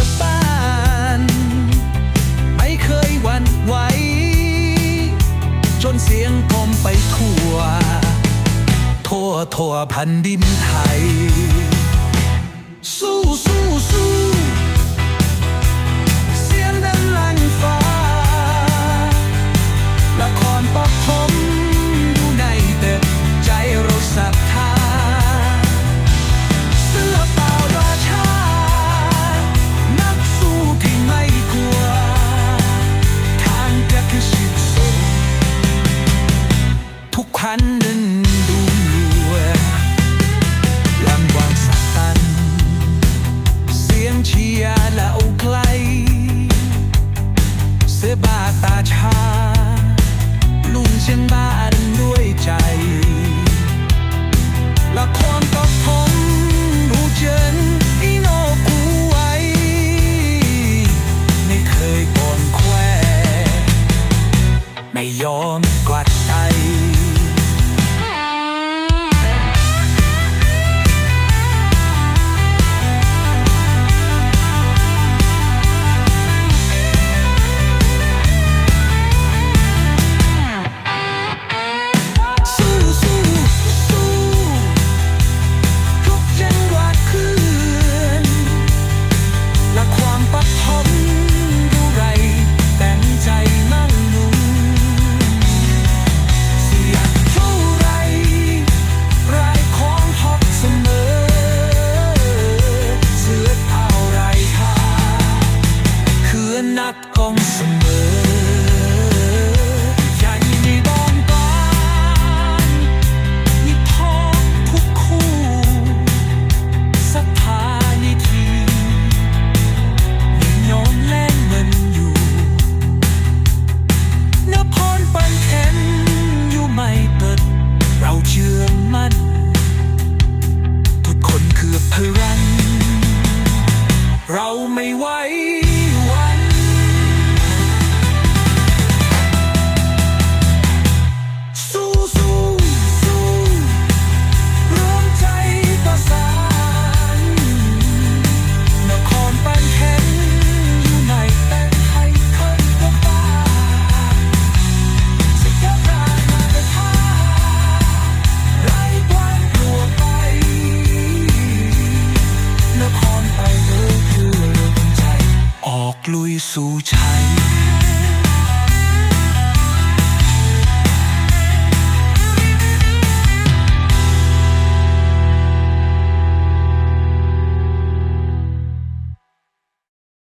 อบ้าน ไม่เคยหวั่นไหว จนเสียงกลมไปทั่ว ทั่วทั่วพันดินไทย สู้สู้สู้ 하는 눈물에 람광 사탄 시행치야 라오클라이 세바타차 눈신 바른 누이 자이 라콘 떡통 무전 이노구와이 네เคยก่อนแควไม่ยอม ลุยสู่ชัย